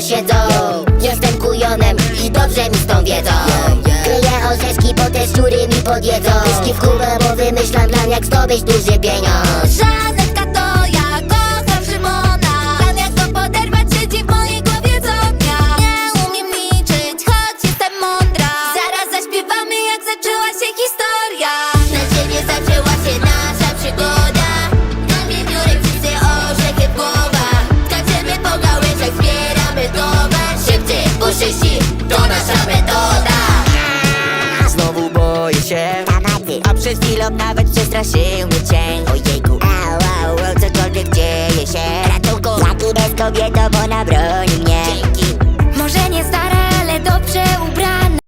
głośno siedzą. Jestem kujonem i dobrze mi z tą wiedzą. Kryję orzeszki, bo te szczury mi podjedzą. Myszki w kubę, bo wymyślam plan jak zdobyć duży pieniądz. Żanetka to ja, kocham Szymona. Plan jak go poderwać siedzi w mojej głowie co dnia. Nie umiem liczyć, choć jestem mądra. Zaraz zaśpiewamy jak zaczęła się historia się. A przed chwilą nawet przestraszył mnie cień. Ojejku Au, au, au, cokolwiek dzieje się. Ratunku, Jaki bez kobietą,